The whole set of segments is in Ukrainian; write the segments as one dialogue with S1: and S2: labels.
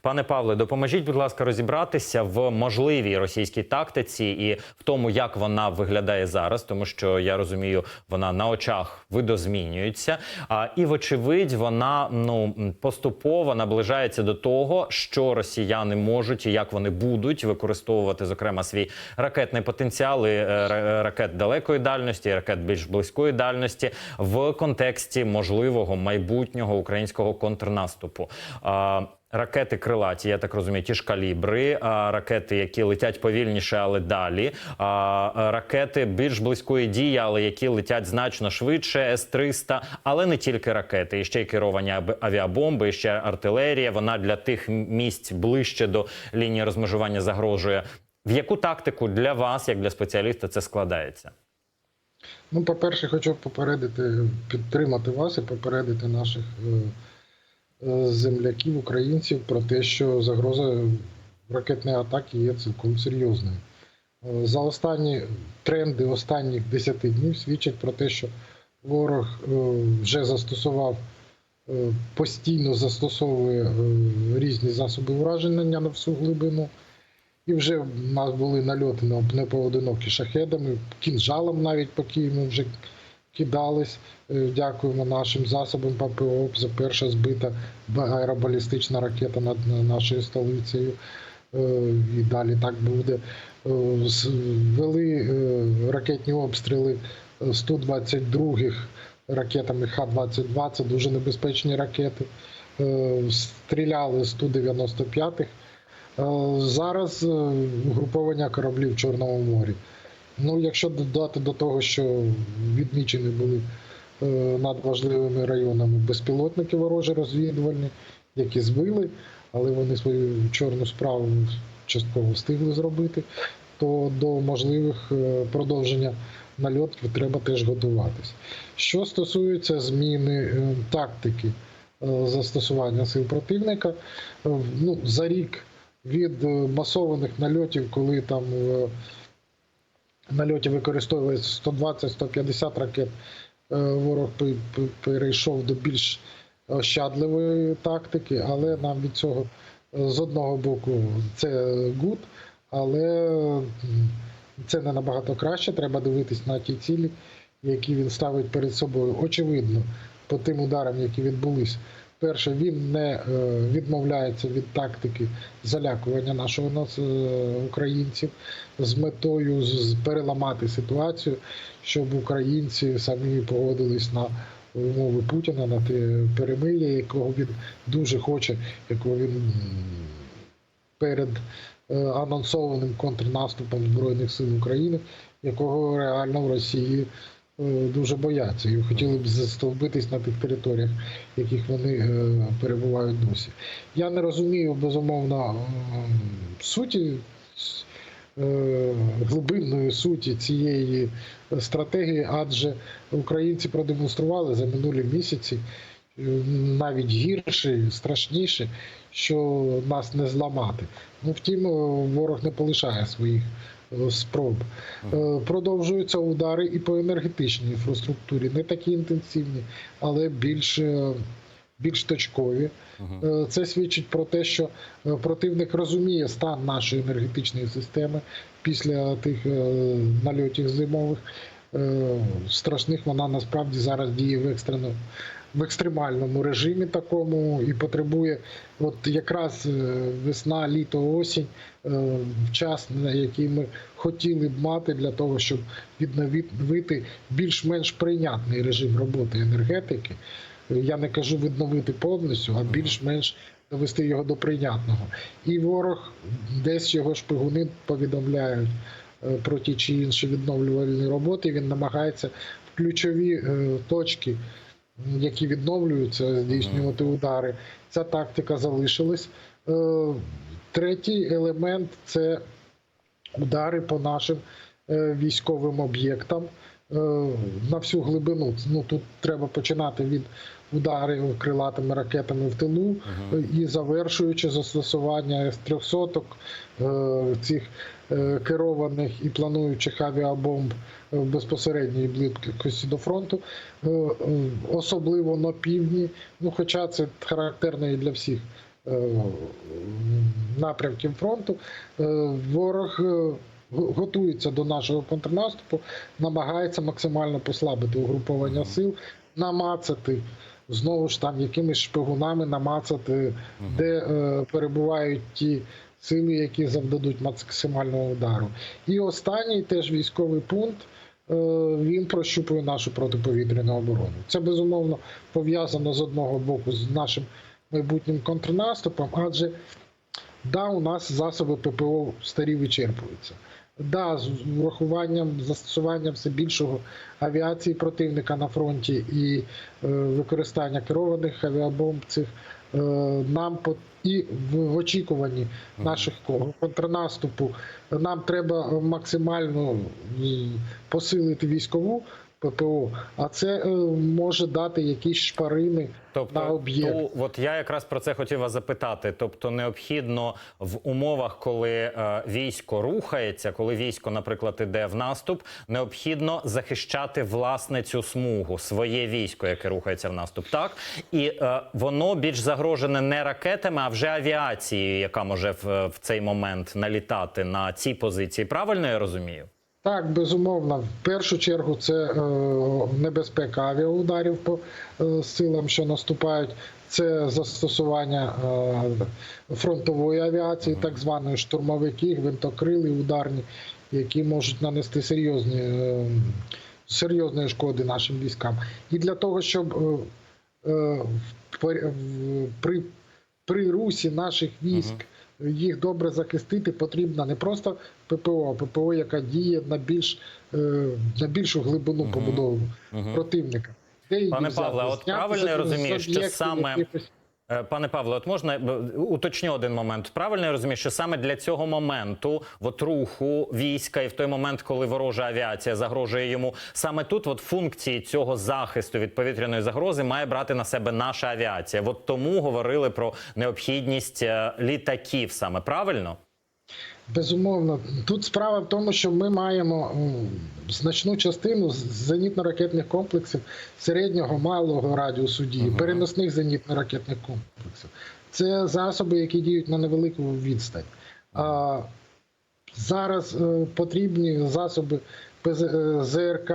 S1: Пане Павле, допоможіть, будь ласка, розібратися в можливій російській тактиці і в тому, як вона виглядає зараз, тому що я розумію, вона на очах видозмінюється. А і вочевидь, вона ну поступово наближається до того, що росіяни можуть і як вони будуть використовувати, зокрема, свій ракетний потенціал і е, ракет далекої дальності, і ракет більш близької дальності в контексті можливого майбутнього українського контрнаступу. Ракети крилаті, я так розумію, ті ж калібри, ракети, які летять повільніше, але далі. Ракети більш близької дії, але які летять значно швидше, С-300, але не тільки ракети, і ще й керовані авіабомби, і ще артилерія. Вона для тих місць ближче до лінії розмежування загрожує. В яку тактику для вас, як для спеціаліста, це складається?
S2: Ну, по-перше, хочу попередити, підтримати вас і попередити наших е, земляків, українців про те, що загроза ракетної атаки є цілком серйозною. Е, За останні тренди останніх 10 днів свідчать про те, що ворог е, вже застосував, е, постійно застосовує е, різні засоби ураження на всю глибину. І вже в нас були нальоти на непоодинокі шахедами, кінжалом навіть по Києву вже кидались. Е, Дякуємо нашим засобам ППО. Це перша збита аеробалістична ракета над над нашою столицею. Е, І далі так буде. Е, Вели е, ракетні обстріли 122-х ракетами Х-22. Це дуже небезпечні ракети. Е, Стріляли 195-х. Е, Зараз е, угруповання кораблів в Чорному морі. Ну, якщо додати до того, що відмічені були е, над важливими районами безпілотники ворожі розвідувальні, які збили, але вони свою чорну справу частково встигли зробити, то до можливих е, продовження нальотів треба теж готуватися. Що стосується зміни е, тактики застосування сил противника, ну, за рік від масованих нальотів, коли там нальоті використовується 120-150 ракет, е, ворог пе- пе- перейшов до більш ощадливої тактики, але нам від цього е, з одного боку це гуд, але це не набагато краще. Треба дивитись на ті цілі, які він ставить перед собою. Очевидно, по тим ударам, які відбулись. Перше, він не е, відмовляється від тактики залякування нашого е, українців з метою переламати ситуацію, щоб українці самі погодились на умови Путіна, на те перемир'я, якого він дуже хоче, якого він перед е, анонсованим контрнаступом Збройних сил України, якого реально в Росії дуже бояться і хотіли б застовбитись на тих територіях, яких вони е, перебувають досі. Я не розумію безумовно е, суті. е, Глибинної суті цієї стратегії, адже українці продемонстрували за минулі місяці е, навіть гірше, страшніше, що нас не зламати. Ну втім, е, ворог не полишає своїх е, спроб. Е, Продовжуються удари і по енергетичній інфраструктурі, не такі інтенсивні, але більш, е, більш точкові. Е, Це свідчить про те, що противник розуміє стан нашої енергетичної системи після тих нальотів зимових. Страшних вона насправді зараз діє в екстрено в екстремальному режимі такому і потребує, от якраз е, весна, літо, осінь, е, час, на який ми хотіли б мати для того, щоб відновити більш-менш прийнятний режим роботи енергетики. Я не кажу відновити повністю, а більш-менш довести його до прийнятного. І ворог десь його шпигуни повідомляють е, про ті чи інші відновлювальні роботи. Він намагається в ключові точки, які відновлюються, здійснювати удари. Ця тактика залишилась. Е, Третій елемент це удари по нашим е, військовим об'єктам на всю глибину. Ну тут треба починати від ударів крилатими ракетами в тилу е, і завершуючи застосування С-300 е, цих е, керованих і плануючих авіабомб е, в безпосередній близькості до фронту, е, е, особливо на півдні. Ну, хоча це характерно і для всіх е, напрямків фронту. Е, Ворог е, готується до нашого контрнаступу, намагається максимально послабити угруповання сил, намацати знову ж там якимись шпигунами, намацати, де е, перебувають ті сили, які завдадуть максимального удару. І останній теж військовий пункт. е, Він прощупує нашу протиповітряну оборону. Це безумовно пов'язано з одного боку з нашим майбутнім контрнаступом, адже да, у нас засоби ППО старі вичерпуються. Да, з урахуванням застосування все більшого авіації противника на фронті і е, використання керованих авіабомб цих е, нам по і в, в очікуванні наших ко- контрнаступу. Нам треба максимально посилити військову ППО, а це е, може дати якісь шпарини на
S1: Тобто,
S2: об'єкт.
S1: ну, от я якраз про це хотів вас запитати. Тобто, необхідно в умовах, коли е, військо рухається, коли військо, наприклад, іде в наступ, необхідно захищати власне цю смугу, своє військо, яке рухається в наступ. Так і е, воно більш загрожене не ракетами, а вже авіацією, яка може в, в цей момент налітати на ці позиції. Правильно я розумію?
S2: Так, безумовно. В першу чергу це е, небезпека авіаударів по е, силам, що наступають. Це застосування е, фронтової авіації, так званої штурмовики, гвинтокрили, ударні, які можуть нанести серйозні, серйозні шкоди нашим військам. І для того, щоб при, при русі наших військ їх добре захистити, потрібна не просто ППО, а ППО, яка діє на більш е, на більшу глибину побудову
S1: угу.
S2: противника. Де
S1: Пане? Павле, от правильно я розумію, що саме-
S2: якихось-
S1: Е, Пане Павло, от можна е, уточню один момент. Правильно я розумію, що саме для цього моменту, от руху війська, і в той момент, коли ворожа авіація загрожує йому, саме тут, от функції цього захисту від повітряної загрози, має брати на себе наша авіація. От тому говорили про необхідність е, літаків, саме правильно?
S2: Безумовно, тут справа в тому, що ми маємо значну частину зенітно-ракетних комплексів середнього малого радіусу дії,
S1: Мгм.
S2: переносних зенітно-ракетних комплексів. Це засоби, які діють на невелику відстань. А зараз е, потрібні засоби ПЗ, е, ЗРК,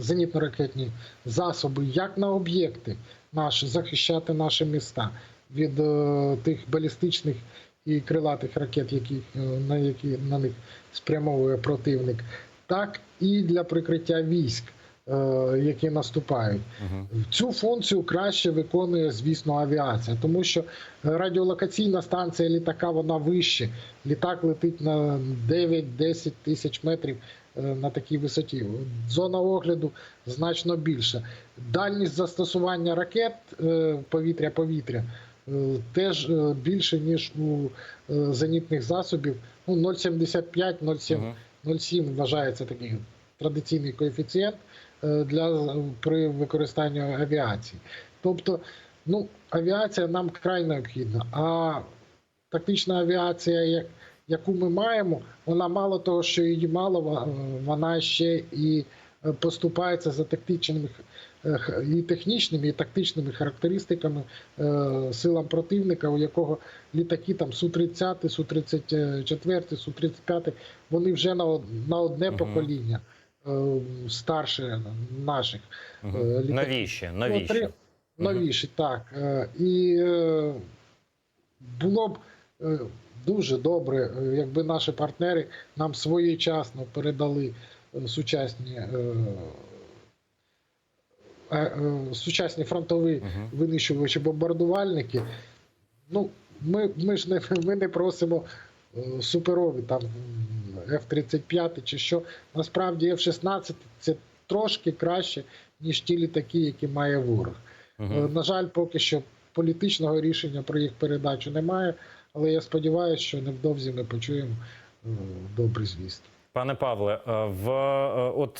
S2: зенітно-ракетні засоби, як на об'єкти наші, захищати наші міста від е, тих балістичних і крилатих ракет, які, е, на які на них спрямовує противник, так і для прикриття військ, е, які наступають. Цю функцію краще виконує, звісно, авіація, тому що радіолокаційна станція літака вона вище. Літак летить на 9-10 тисяч метрів е, на такій висоті. Зона огляду значно більша. Дальність застосування ракет повітря-повітря теж е, більше, ніж у е, зенітних засобів. Ну, 0,75-0,7
S1: Мгм.
S2: 0,7 вважається такий традиційний коефіцієнт е, для при використанні авіації. Тобто, ну, авіація нам вкрай необхідна. А тактична авіація, яку ми маємо, вона мало того, що її мало, вона ще і е, поступається за тактичними е, і технічними, і тактичними характеристиками е, силам противника, у якого літаки там Су-30, Су-34, Су-35, вони вже на, на одне
S1: Мгм.
S2: покоління е, старше наших.
S1: Мгм.
S2: Е, літаки.
S1: Навіщо?
S2: Ну, три- Новіші, так. Е, І е, було б е, дуже добре, е, якби наші партнери нам своєчасно передали е, сучасні. е, е, е, Сучасні фронтові
S1: Мгм.
S2: винищувачі бомбардувальники. Ну, ми, ми ж не, ми не просимо е, суперові там м, F-35 чи що. Насправді F-16 це трошки краще, ніж ті літаки, які має ворог.
S1: Мгм.
S2: Е, На жаль, поки що політичного рішення про їх передачу немає, але я сподіваюся, що невдовзі ми почуємо е, добрі звістки.
S1: Пане Павле, е, в е, от